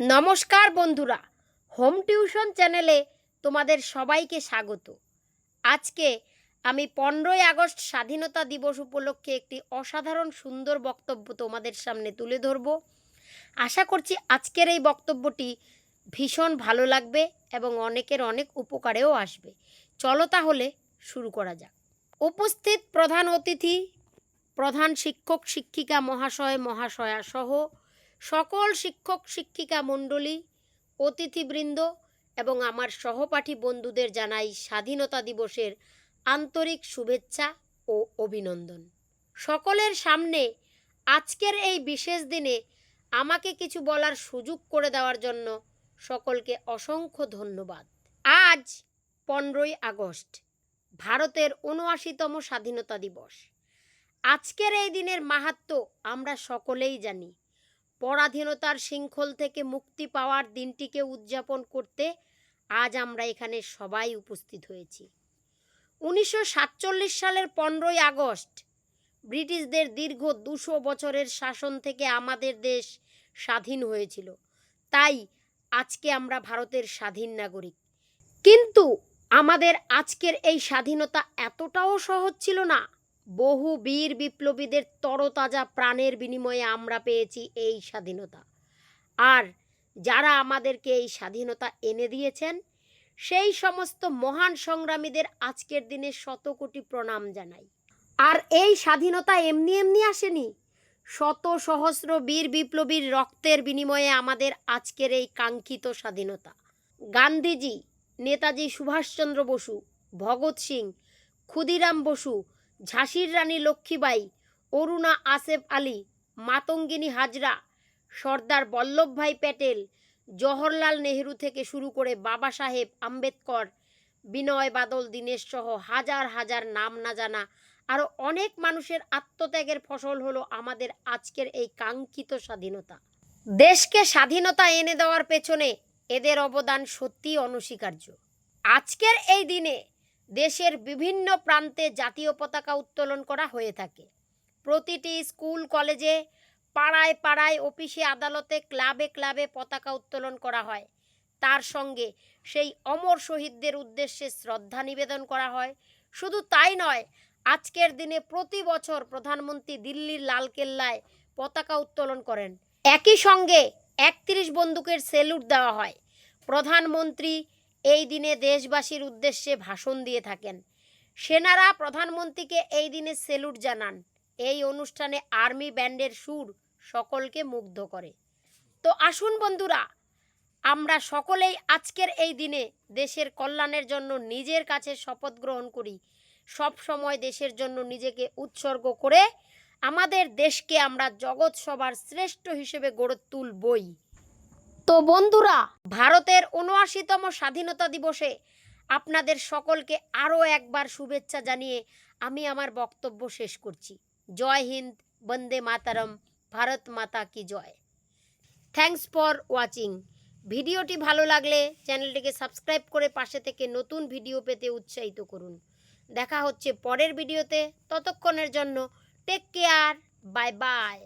নমস্কার বন্ধুরা, home tuition চ্যানেলে তোমাদের সবাইকে স্বাগত। আজকে আমি পনেরোই আগস্ট স্বাধীনতা দিবস উপলক্ষে একটি অসাধারণ সুন্দর বক্তব্য তোমাদের সামনে তুলে ধরব। আশা করছি আজকের এই বক্তব্যটি ভীষণ ভালো লাগবে এবং অনেকের অনেক উপকারেও আসবে। চলো তাহলে শুরু করা যাক। উপস্থিত প্রধান অতিথি, প্রধান শিক্ষক, শিক্ষিকা, মহাশয়, মহাশয়া সহ সকল শিক্ষক, শিক্ষিকা, মণ্ডলী, অতিথিবৃন্দ এবং আমার সহপাঠী বন্ধুদের জানাই স্বাধীনতা দিবসের আন্তরিক শুভেচ্ছা ও অভিনন্দন। সকলের সামনে আজকের এই বিশেষ দিনে আমাকে কিছু বলার সুযোগ করে দেওয়ার জন্য সকলকে অসংখ্য ধন্যবাদ। আজ পনেরোই আগস্ট, ভারতের উনআশিতম স্বাধীনতা দিবস। আজকের এই দিনের মাহাত্ম্য আমরা সকলেই জানি। পরাধীনতার শৃঙ্খল থেকে মুক্তি পাওয়ার দিনটিকে উদযাপন করতে আজ আমরা এখানে সবাই উপস্থিত হয়েছি। উনিশশো সাতচল্লিশ সালের পনেরোই আগস্ট ব্রিটিশদের দীর্ঘ দুশো বছরের শাসন থেকে আমাদের দেশ স্বাধীন হয়েছিল। তাই আজকে আমরা ভারতের স্বাধীন নাগরিক। কিন্তু আমাদের আজকের এই স্বাধীনতা এতটাও সহজ ছিল না বহু বীর বিপ্লবীদের তরতাজা প্রাণের বিনিময়ে আমরা পেয়েছি এই স্বাধীনতা। আর যারা আমাদেরকে এই স্বাধীনতা এনে দিয়েছেন, সেই সমস্ত মহান সংগ্রামীদের আজকের দিনে শত কোটি প্রণাম জানাই। আর এই স্বাধীনতা এমনি এমনি আসেনি। শত সহস্র বীর বিপ্লবীর রক্তের বিনিময়ে আমাদের আজকের এই কাঙ্ক্ষিত স্বাধীনতা। গান্ধীজি, নেতাজি সুভাষচন্দ্র বসু, ভগৎ সিং, ক্ষুদিরাম বসু ঝাঁসির রানী লক্ষ্মীবাই অরুণা আসেফ আলী, মাতঙ্গিনী হাজরা, সর্দার বল্লভভাই প্যাটেল, জওহরলাল নেহেরু থেকে শুরু করে বাবা সাহেব আম্বেদকর, বিনয় বাদল, দীনেশ সহ হাজার হাজার নাম না জানা আরও অনেক মানুষের আত্মত্যাগের ফসল হলো আমাদের আজকের এই কাঙ্ক্ষিত স্বাধীনতা। দেশকে স্বাধীনতা এনে দেওয়ার পেছনে এদের অবদান সত্যিই অনস্বীকার্য। আজকের এই দিনে দেশের বিভিন্ন প্রান্তে জাতীয় পতাকা উত্তোলন করা হয়ে থাকে। প্রতিটি স্কুল, কলেজে পাড়ায় পাড়ায় অফিসে, আদালতে, ক্লাবে ক্লাবে পতাকা উত্তোলন করা হয়। তার সঙ্গে সেই অমর শহীদদের উদ্দেশ্যে শ্রদ্ধা নিবেদন করা হয়। শুধু তাই নয়, আজকের দিনে প্রতি বছর প্রধানমন্ত্রী দিল্লির লালকেল্লায় পতাকা উত্তোলন করেন। একই সঙ্গে একত্রিশ বন্দুকের সেলুট দেওয়া হয়। প্রধানমন্ত্রী এই দিনে দেশবাসীর উদ্দেশ্যে ভাষণ দিয়ে থাকেন। সেনারা প্রধানমন্ত্রীকে এই দিনে সেলুট জানান। এই অনুষ্ঠানে আর্মি ব্যান্ডের সুর সকলকে মুগ্ধ করে। তো আসুন বন্ধুরা, আমরা সকলেই আজকের এই দিনে দেশের কল্যাণের জন্য নিজের কাছে শপথ গ্রহণ করি। সব সময় দেশের জন্য নিজেকে উৎসর্গ করে আমাদের দেশকে আমরা জগৎ সবার শ্রেষ্ঠ হিসেবে গড়ে তুলবই। তো বন্ধুরা, ভারতের উনআশিতম স্বাধীনতা দিবসে আপনাদের সকলকে আরও একবার শুভেচ্ছা জানিয়ে আমি আমার বক্তব্য শেষ করছি। জয় হিন্দ, বন্দে মাতারম, ভারত মাতা কি জয়। থ্যাঙ্কস ফর ওয়াচিং ভিডিওটি ভালো লাগলে চ্যানেলটিকে সাবস্ক্রাইব করে পাশে থেকে নতুন ভিডিও পেতে উৎসাহিত করুন। দেখা হচ্ছে পরের ভিডিওতে। ততক্ষণের জন্য টেক কেয়ার বাই বাই